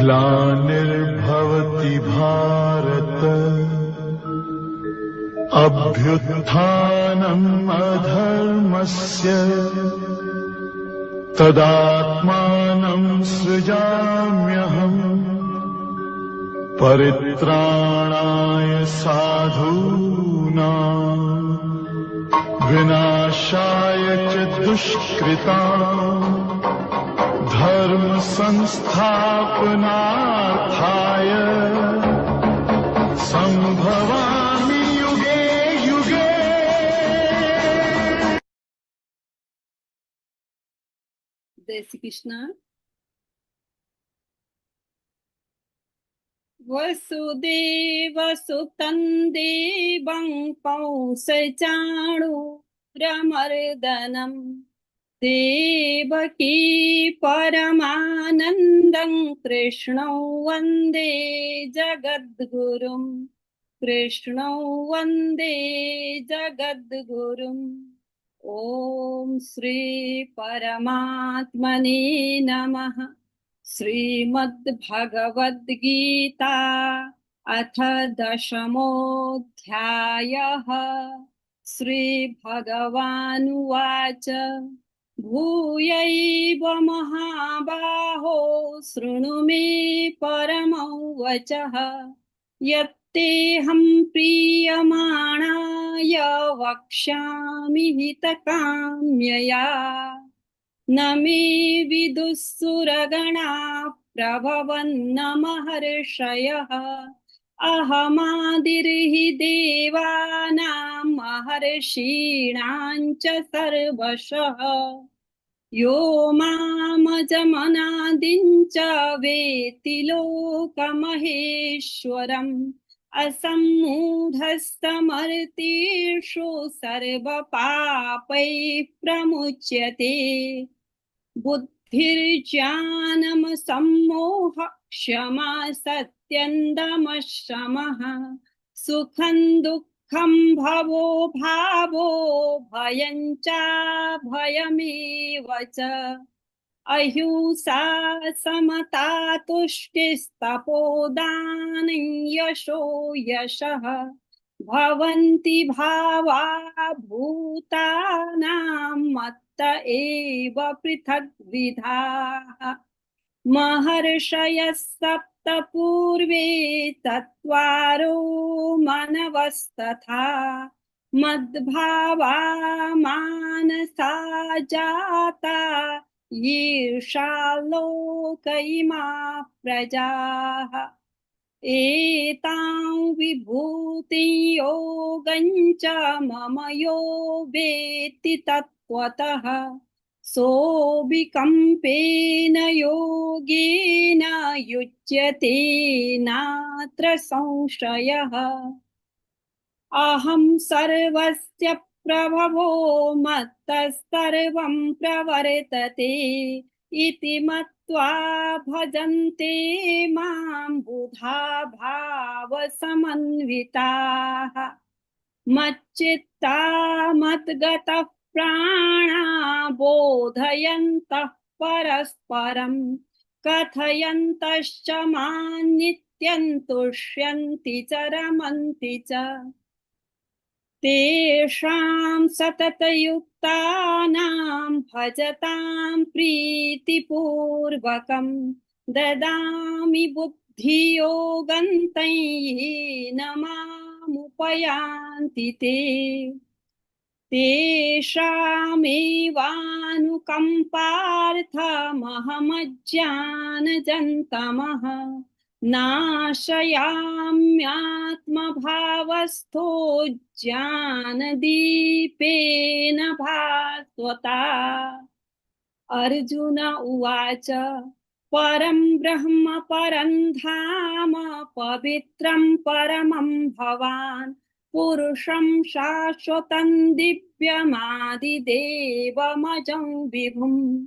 ग्लानिर्भवति भारत। अभ्युत्थानम् अधर्मस्य। तदात्मानम् सृजाम्यहम्। परित्राणाय साधूना विनाशाय च दुष्कृता धर्म संस्थापनार्थाय सम्भवामि युगे युगे। जय श्री कृष्ण वसुदेव सुतं देवं कंसचाणूरमर्दनम् देवकी परमानन्दं कृष्णौ वंदे जगद्गुरुम् कृष्णौ वंदे जगद्गुरुम् ॐ श्री परमात्मने नमः। श्रीमद्भगवद्गीता अथ दशमोऽध्यायः। श्रीभगवानुवाच। भूयैव महाबाहो, शृणु मे परमौ वचः। यत्तेऽहं प्रीयमाणाय वक्ष्यामि हितकाम्यया। न मे विदुःसुरगणा प्रभवन्न महर्षयः अहमादिर्हि देवानां महर्षीणां सर्वशः। यो मामजमनादिं च वेत्ति लोकमहेश्वरम् असम्मूढस्तमर्तीषु सर्वपापैः प्रमुच्यते। बुद्धिर्ज्ञानमसम्मोह क्षमा सत्यन्दमशमः सुखं दुःखं भवो भावो भयं च भयमेव च। अहिंसा समता तुष्टिस्तपोदानं यशो यशः। भवन्ति भावा भूतानां मत्त एव पृथग्विधाः। महर्षयः सप्त पूर्वे चत्वारो मनवस्तथा मद्भावा मानसा जाता ईर्षालोक इमा प्रजाः एतां विभूति योगं च मम यो वेत्ति तत्त्वतः। सोऽविकम्पेन योगेन युज्यते नात्र संशयः। अहं सर्वस्य प्रभवो मत्तः प्रवर्तते इति मत्वा भजन्ते माँ बुधा भावसमन्विताः। मच्चित्ता मद्गतः प्राणा बोधयन्तः परस्परं कथयन्तश्च माँ नित्यं तुष्यन्ति च रमन्ति च। तेषां सततयुक्तानां भजतां प्रीतिपूर्वकं ददामि बुद्धियोगं तैः मामुपयान्ति ते। तेषामेवानुकम्पार्थमहमज्ञानजन्तमः नाशयाम्यात्मभावस्थो ज्ञानदीपेन भास्वता। अर्जुन उवाच परं ब्रह्म परं धाम पवित्रं परमं भवान्। पुरुषं शाश्वतं दिव्यमादिदेवमजं विभुम्।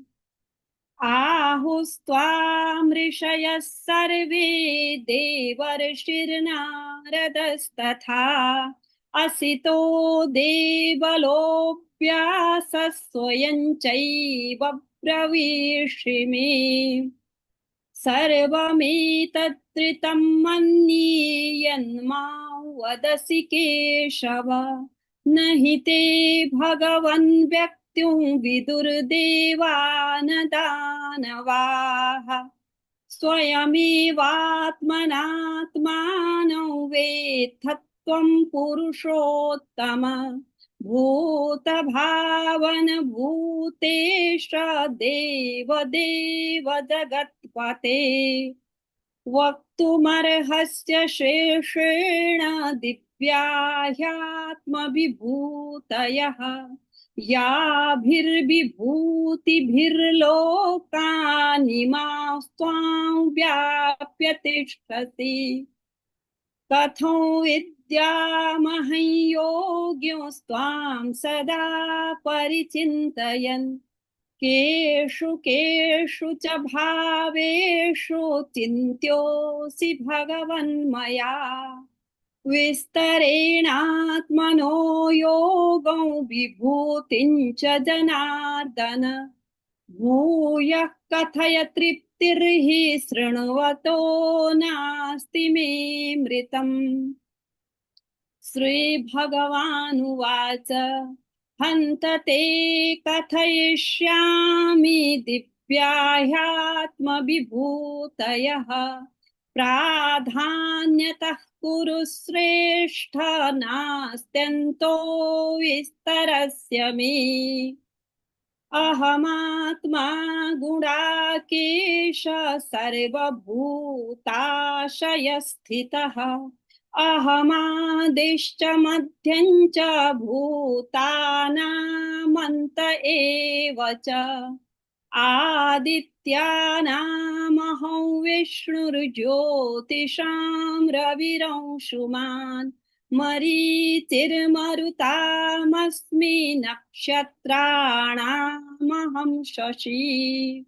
आहुस्त्वामृषयः सर्वे देवर्षिर्नारदस्तथा। असितो देवलो व्यास स्वयं चैव ब्रवीषि मे। सर्वमेतत्कृतं मन्येयन्मा वदसि केशव। न हि ते भगवन् व्यक्त्युं विदुर्देवान दानवाः स्वयमेवात्मनात्मानं वेत्थत्वं पुरुषोत्तम। भूतभावन भूतेश देव देव जगत्पते वक्तुमर्हस्य शेषेण दिव्या ह्यात्मविभूतयः याभिर्विभूतिभिर्लोकानिमास्त्वां व्याप्य तिष्ठसि। कथं विद्यामहं योग्योस्त्वां सदा परिचिन्तयन्। केषु केषु च भावेषु चिन्त्योऽसि भगवन्मया विस्तरेणात्मनो योगं विभूतिं च जनार्दन। भूयः कथय तृप्तिर्हि शृण्वतो नास्ति मे मृतम्। श्रीभगवानुवाच। हन्त ते कथयिष्यामि दिव्या ह्यात्मविभूतयः प्राधान्यतः कुरु श्रेष्ठ नास्त्यन्तो विस्तरस्य मे। अहमात्मा गुणाकेश सर्वभूताशयस्थितः। अहमादिश्च मध्यं च भूतानामन्त एव च आदित्यानामहं विष्णुर्ज्योतिषां रविरंशुमान् मरीचिर्मरुतामस्मि नक्षत्राणामहं शशी।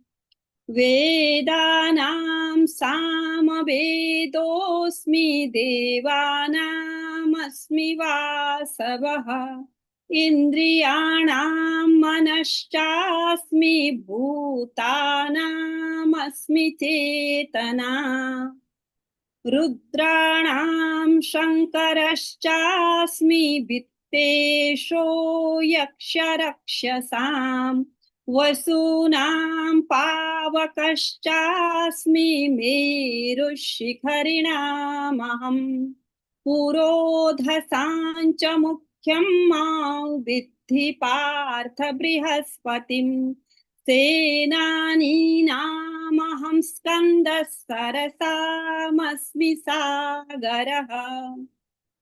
वेदानां सामवेदोऽस्मि देवानामस्मि वासवः। इन्द्रियाणां मनश्चास्मि भूतानामस्मि चेतना। रुद्राणां शङ्करश्चास्मि वित्तेषो यक्षरक्षसाम्। वसूनां पावकश्चास्मि मेरुशिखरिणामहं पुरोधसाञ्च मुख्यं माँ विद्धि पार्थ बृहस्पतिं सेनानीनामहं स्कन्दः सरसामस्मि सागरः।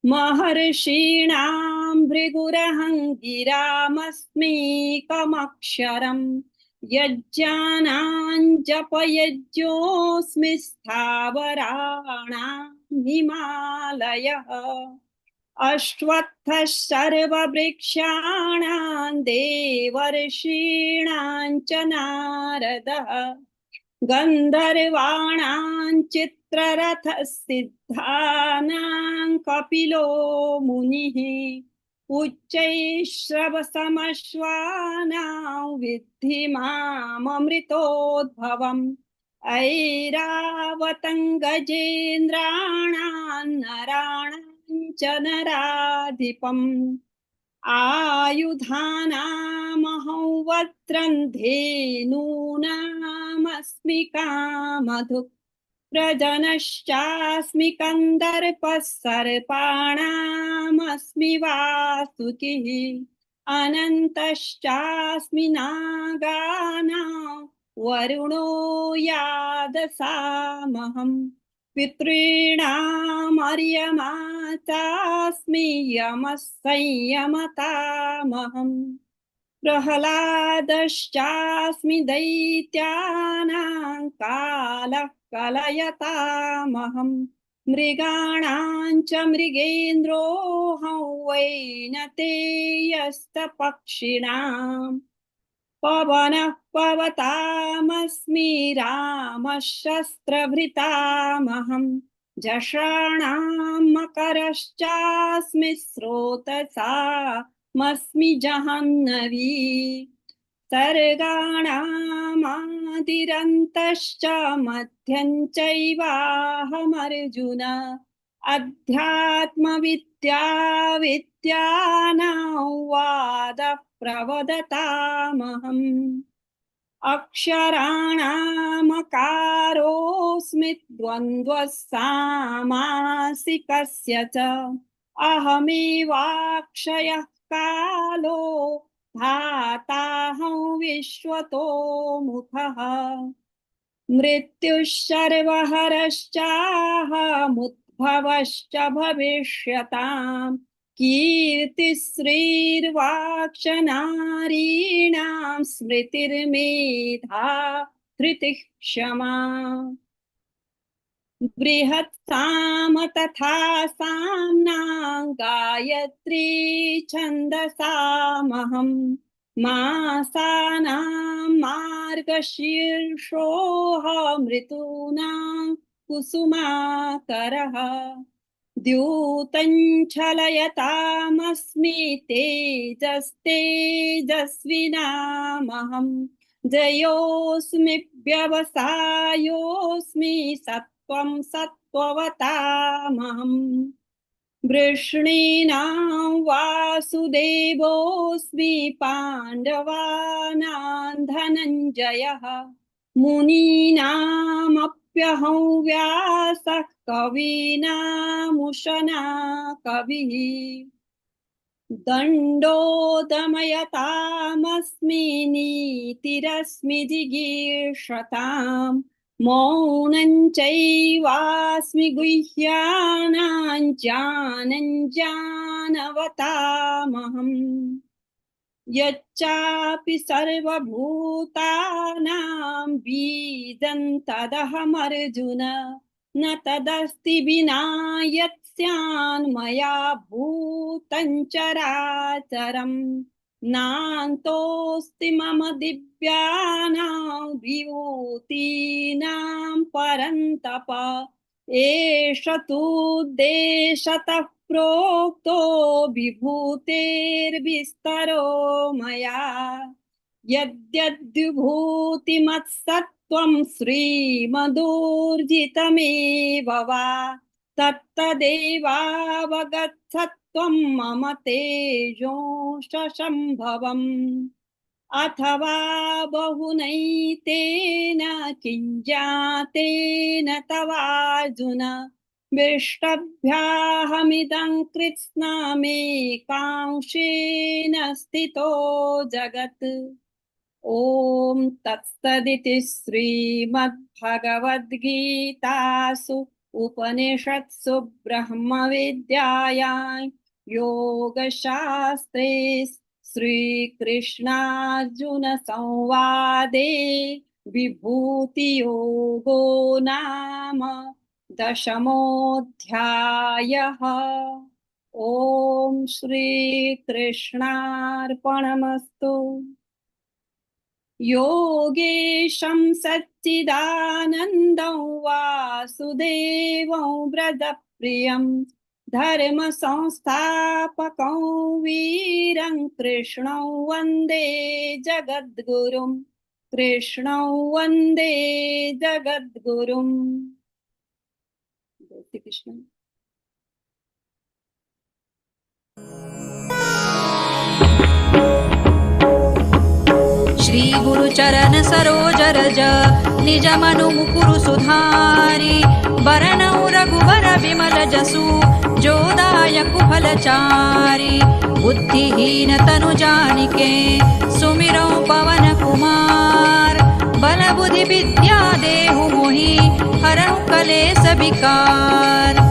महर्षीणां भृगुरहं गिरामस्मीकमक्षरं यज्ञानां जपयज्ञोऽस्मि स्थावराणां हिमालयः अश्वत्थः सर्ववृक्षाणां देवर्षीणां च नारदः। गन्धर्वाणां चित्ररथसिद्धानां कपिलो मुनिः उच्चैश्रवसमश्वानां विद्धि माममृतोद्भवम् ऐरावतं गजेन्द्राणां नराणां च नराधिपम्। आयुधानामहं वज्रं धेनूनामस्मि प्रजनश्चास्मि कन्दर्पः सर्पाणामस्मि वासुकिः अनन्तश्चास्मि नागानां वरुणो यादसामहम् पितॄणामर्यमा चास्मि यमः संयमतामहम् प्रह्लादश्चास्मि दैत्यानां कालः कलयतामहम् मृगाणां च मृगेन्द्रोऽहं वैनतेयस्तपक्षिणाम् पवनः पवतामस्मि रामशस्त्रभृतामहम्। जषाणां मकरश्चास्मि स्रोतसा मस्मि जहान्नवी। सर्गाणामादिरन्तश्च मध्यं चैवाहमर्जुन। अध्यात्मविद्या विद्यानां वादः प्रवदतामहम्। अक्षराणामकारोऽस्मि द्वन्द्वः सामासिकस्य च। अहमेवाक्षयः कालो धाता धाताहं विश्वतो मुखः। मृत्युश्चर्वहरश्चाहमुद्भवश्च भविष्यताम् कीर्तिश्रीर्वाक्षनारीणां स्मृतिर्मेधा धृतिः क्षमा। बृहत्साम तथा साम्ना गायत्री छन्दसामहं मासानां मार्गशीर्षोऽहमृतूनां कुसुमाकरः द्यूतञ्छलयतामस्मि तेजस्तेजस्विनामहं जयोऽस्मि व्यवसायोऽस्मि सत्त्वं सत्त्ववतामहम् वृष्णीनां वासुदेवोऽस्मि पाण्डवानां धनञ्जयः मुनीनामप्यहं व्यासः कवीनामुशना कविः दण्डोदमयतामस्मि नीतिरस्मि जिगीषताम् मौनं चैवास्मि गुह्यानां जानन् जानवतामहम्। यच्चापि सर्वभूतानां बीजं तदहमर्जुन, न तदस्ति विना यत् स्यान्मया भूतं चराचरम् नान्तोऽस्ति मम दिव्यानां विभूतीनां परन्तप। एष तूद्देशतः प्रोक्तो विभूतेर्विस्तरो मया। यद्यद्विभूतिमत्सत्त्वं श्रीमदूर्जितमेव वा। तत्तदेवावगच्छत्वं मम तेजोशम्भवम् अथवा बहुनैतेन किञ्जातेन तवार्जुन। विष्टभ्याहमिदं कृत्स्नमेकांशेन स्थितो जगत्। ॐ तत्सदिति श्रीमद्भगवद्गीतासु। उपनिषत्सु ब्रह्मविद्यायां योगशास्त्रे श्रीकृष्णार्जुनसंवादे विभूतियोगो नाम दशमोऽध्यायः। ॐ श्रीकृष्णार्पणमस्तु। योगेशं सच्चिदानन्दं वासुदेवं व्रजप्रियं धर्मसंस्थापकं वीरं कृष्णं वंदे जगद्गुरुं, कृष्णं वंदे जगद्गुरुम् जय श्री कृष्ण श्री गुरुचरण सरोज रज निज मनु मुकुरु सुधारि वरनौ रघुवर विमल जसु जोदायकु फलचारि बुद्धिहीन तनु जानिके सुमिरौ पवन कुमार बल बुद्धि विद्या देहु मोहि हरहु कलेस विकार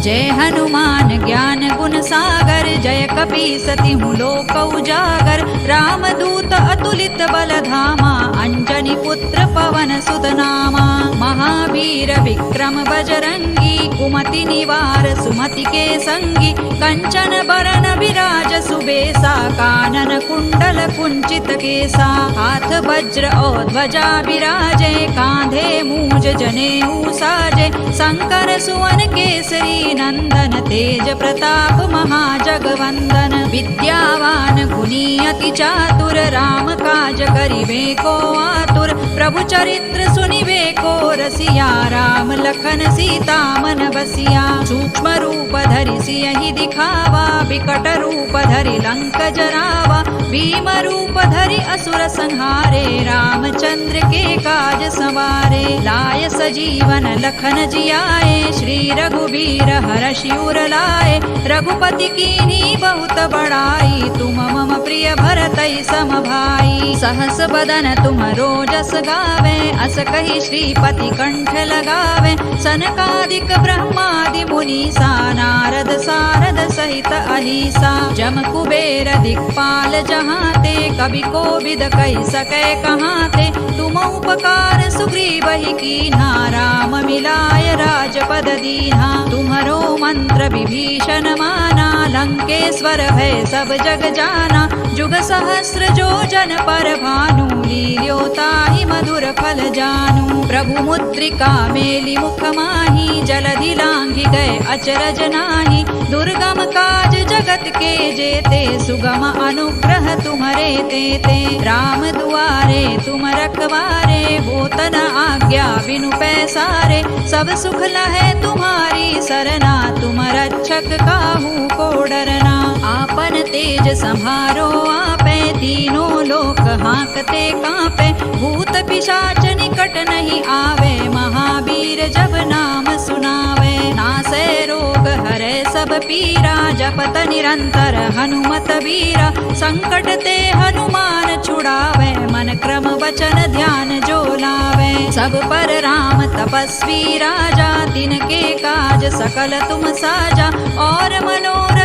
जय हनुमान ज्ञान गुण सागर जय कपी सति लोक उजागर। राम दूत अति अतुलित बलधामा अञ्जनी पुत्र पवन सुतनामा। महावीर विक्रम बजरङ्गी कुमति निवार सुमति के सङ्गी कंचन बरन विराज सुबेसा कानन कुण्डल कुंचित केसा। हाथ वज्र और ध्वजा विराजे कांधे मूज जने साजे। शंकर सुवन केसरी नन्दन तेज प्रताप महाजगवन्दन विद्यावान गुणी अति चातुर राम काज करिवे को आतुर। प्रभु चरित्र सुनिवे को रसिया राम लखन सीता मन बसिया। सूक्ष्म रूप धरि सियहि दिखावा। विकट रूप धरि लंक जरावा। भीम रूप धरि असुर संहारे। रामचंद्र के काज सवारे। लाय सजीवन लखन जियाए। श्री रघुवीर हर शिवर लाए। रघुपति कीनी बहुत बड़ाई तुम मम प्रिय भरतई सम भाई। सहस बदन तुम रोजस गावे, अस कही श्रीपति कंठ लगावे। सनकादिक ब्रह्मादि मुनीसा नारद सारद सहित अहिसा। जम कुबेर दिक्पाल जहाँ ते कवि को विद कही सकै कहाँ ते तुम उपकार सुग्रीव ही कीन्हा, राम मिलाय राजपद दीना तुम्हरो मंत्र विभीषण माना, लंकेश्वर भय सब जग जाना, जुग सहस्र जो जन पर भानु लील्योताहि मधुर फल जानु। प्रभु मुद्रिका मेली मुख माही जलधि लांघि गए अचरज नाही। दुर्गम काज जगत के जेते, सुगम अनुग्रह तुम्हारे तेते। राम दुआरे तुम रखवारे होतन आज्ञा बिनु पैसारे। सब सुख लहे तुम्हारी, सरना तुम रक्षक काहू को डरना। आपन तेज संभारो आपे तीनों लोक हाँकते कांपे। भूत पिशाच निकट नहीं आवे, महावीर जब नाम सुनावे। नासे रोग हरे सब पीरा, जपत निरंतर हनुमत वीरा। संकट ते हनुमान छुड़ावे, मन क्रम वचन ध्यान जो लावे। सब पर राम तपस्वी राजा, तिनके काज सकल तुम साजा। और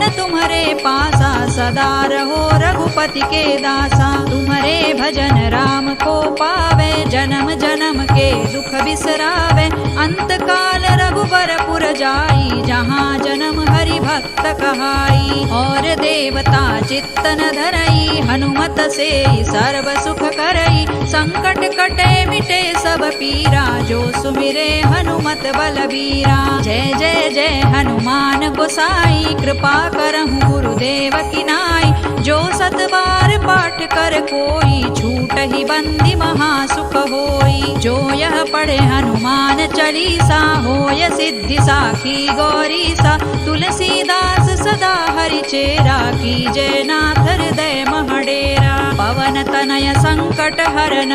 रसायन तुम्हारे पासा, सदा रहो रघुपति के दासा। तुम्हारे भजन राम को पावे, जन्म जन्म के दुख बिसरावे। अंत काल रघुबर पुर जाई, जहाँ जन्म हरि भक्त कहाई। और देवता चित्तन धरई, हनुमत से सर्व सुख करई। संकट कटे मिटे सब पीरा, जो सुमिरे हनुमत बलबीरा। जय जय जय हनुमान गोसाई, कृपा करहु गुरुदेव की नाई। जो सतबार पाठ कर कोई छूट ही बंदी महासुख होई। जो यह पढ़े हनुमान चालीसा होय सिद्धि साखी गौरी सा तुलसीदास सदा हरि चेरा की जय नाथ हृदय महडेरा पवन तनय संकट हरन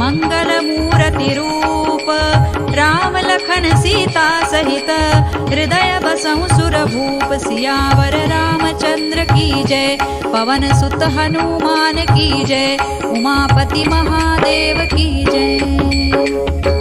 मंगल मूर्ति रूप राम लखन सीता सहित हृदय बसौ सुरभूप सियावर रामचंद्र की जय पवन सुत हनुमान की जय उमापति महादेव की जय